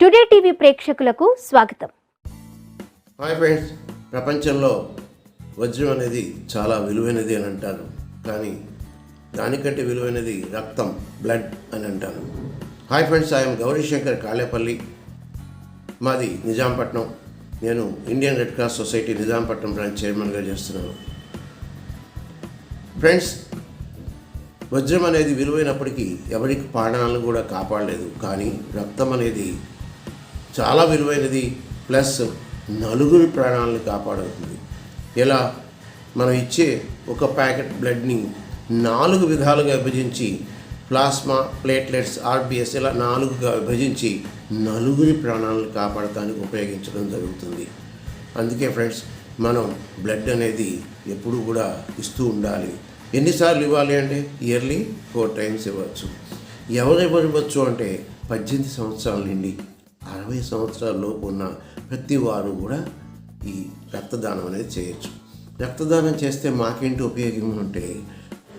Today TV ప్రేక్షకులకు స్వాగతం. Hi friends ప్రపంచంలో వజ్రం అనేది చాలా విలువైనది అని అంటారు. కానీ దానికంటే విలువైనది రక్తం బ్లడ్ అని అంటారు. Hi friends I'm Gaurishankar Kalepalli మాది నిజాంపట్నం. నేను Indian Red Cross Society Nizampatnam branch చైర్మన్గా చేస్తున్నాను. ఫ్రెండ్స్ వజ్రం అనేది విలువైనప్పటికీ ఎవరికి ప్రాణాలను కూడా కాపాడలేదు. కానీ రక్తం అనేది చాలా విలువైనది ప్లస్ నలుగురి ప్రాణాలను కాపాడుతుంది. ఇలా మనం ఇచ్చే ఒక ప్యాకెట్ బ్లడ్ని నాలుగు విధాలుగా విభజించి ప్లాస్మా ప్లేట్లెట్స్ ఆర్బిఎస్ ఇలా నాలుగుగా విభజించి నలుగురి ప్రాణాలను కాపాడటానికి ఉపయోగించడం జరుగుతుంది. అందుకే ఫ్రెండ్స్ మనం బ్లడ్ అనేది ఎప్పుడు కూడా ఇస్తూ ఉండాలి. ఎన్నిసార్లు ఇవ్వాలి అంటే ఇయర్లీ ఫోర్ టైమ్స్ ఇవ్వచ్చు. ఎవరు ఎవరు ఇవ్వచ్చు అంటే పద్దెనిమిది సంవత్సరాల నుండి అరవై సంవత్సరాల లోపు ఉన్న ప్రతి వారు కూడా ఈ రక్తదానం అనేది చేయొచ్చు. రక్తదానం చేస్తే మాకేంటి ఉపయోగం అంటే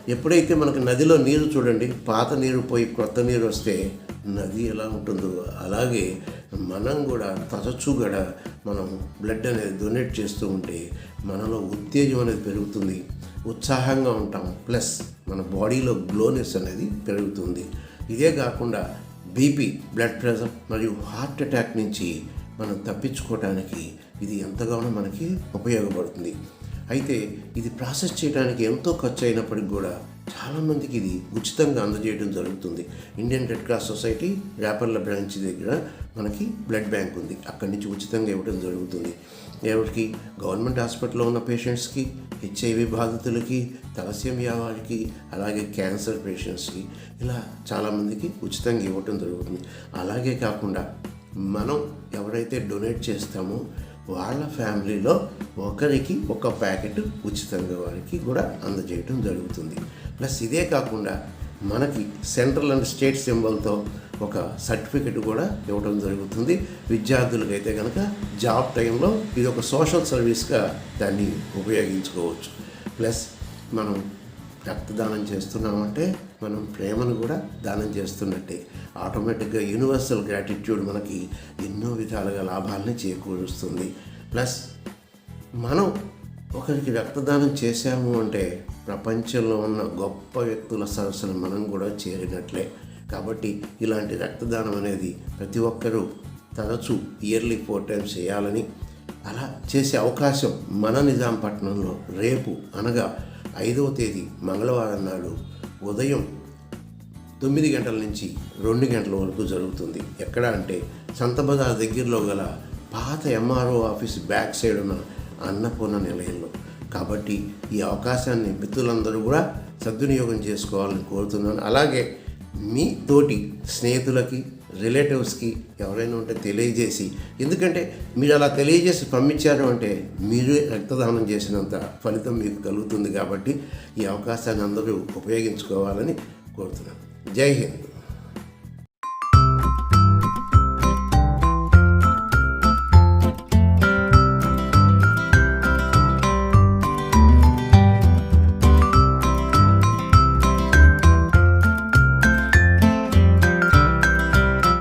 ఎప్పుడైతే మనకు నదిలో నీరు చూడండి పాత నీరు పోయి కొత్త నీరు వస్తే నది ఎలా ఉంటుందో అలాగే మనం కూడా తరచూ కూడా మనం బ్లడ్ అనేది డొనేట్ చేస్తూ ఉంటే మనలో ఉత్తేజం అనేది పెరుగుతుంది. ఉత్సాహంగా ఉంటాం. ప్లస్ మన బాడీలో గ్లోనెస్ అనేది పెరుగుతుంది. ఇదే కాకుండా బీపీ బ్లడ్ ప్రెషర్ మరియు హార్ట్ అటాక్ నుంచి మనం తప్పించుకోవడానికి ఇది ఎంతగానో మనకి ఉపయోగపడుతుంది. అయితే ఇది ప్రాసెస్ చేయడానికి ఎంతో ఖర్చు అయినప్పటికి కూడా చాలామందికి ఇది ఉచితంగా అందజేయడం జరుగుతుంది. ఇండియన్ రెడ్ క్రాస్ సొసైటీ రేపర్ల బ్రాంచ్ దగ్గర మనకి బ్లడ్ బ్యాంక్ ఉంది. అక్కడి నుంచి ఉచితంగా ఇవ్వడం జరుగుతుంది. ఎవరికి? గవర్నమెంట్ హాస్పిటల్లో ఉన్న పేషెంట్స్కి హెచ్ఐవి బాధితులకి తలసేమియా వారికి అలాగే క్యాన్సర్ పేషెంట్స్కి ఇలా చాలామందికి ఉచితంగా ఇవ్వటం జరుగుతుంది. అలాగే కాకుండా మనం ఎవరైతే డొనేట్ చేస్తామో వాళ్ళ ఫ్యామిలీలో ఒకరికి ఒక ప్యాకెట్ ఉచితంగా వారికి కూడా అందజేయటం జరుగుతుంది. ప్లస్ ఇదే కాకుండా మనకి సెంట్రల్ అండ్ స్టేట్ సింబల్తో ఒక సర్టిఫికెట్ కూడా ఇవ్వడం జరుగుతుంది. విద్యార్థులకైతే కనుక జాబ్ టైంలో ఇది ఒక సోషల్ సర్వీస్గా దాన్ని ఉపయోగించుకోవచ్చు. ప్లస్ మనం రక్తదానం చేస్తున్నామంటే మనం ప్రేమను కూడా దానం చేస్తున్నట్టే. ఆటోమేటిక్గా యూనివర్సల్ గ్రాటిట్యూడ్ మనకి ఎన్నో విధాలుగా లాభాలని చేకూరుస్తుంది. ప్లస్ మనం ఒకరికి రక్తదానం చేశాము అంటే ప్రపంచంలో ఉన్న గొప్ప వ్యక్తుల సరస్సును మనం కూడా చేరినట్లే. కాబట్టి ఇలాంటి రక్తదానం అనేది ప్రతి ఒక్కరూ తరచూ ఇయర్లీ ఫోర్ టైమ్స్ చేయాలని అలా చేసే అవకాశం మన నిజాంపట్నంలో రేపు అనగా ఐదవ తేదీ మంగళవారం నాడు ఉదయం తొమ్మిది గంటల నుంచి రెండు గంటల వరకు జరుగుతుంది. ఎక్కడ అంటే సంత బజార్ దగ్గరలో గల పాత ఎంఆర్ఓ ఆఫీస్ బ్యాక్ సైడ్ ఉన్న అన్నపూర్ణ నిలయంలో. కాబట్టి ఈ అవకాశాన్ని మిత్రులందరూ కూడా సద్వినియోగం చేసుకోవాలని కోరుతున్నాను. అలాగే మీ తోటి స్నేహితులకి రిలేటివ్స్కి ఎవరైనా ఉంటే తెలియజేసి ఎందుకంటే మీరు అలా తెలియజేసి పంపించారు అంటే మీరు రక్తదానం చేసినంత ఫలితం మీకు కలుగుతుంది కాబట్టి ఈ అవకాశాన్ని అందరూ ఉపయోగించుకోవాలని కోరుతున్నాను. జై హింద్.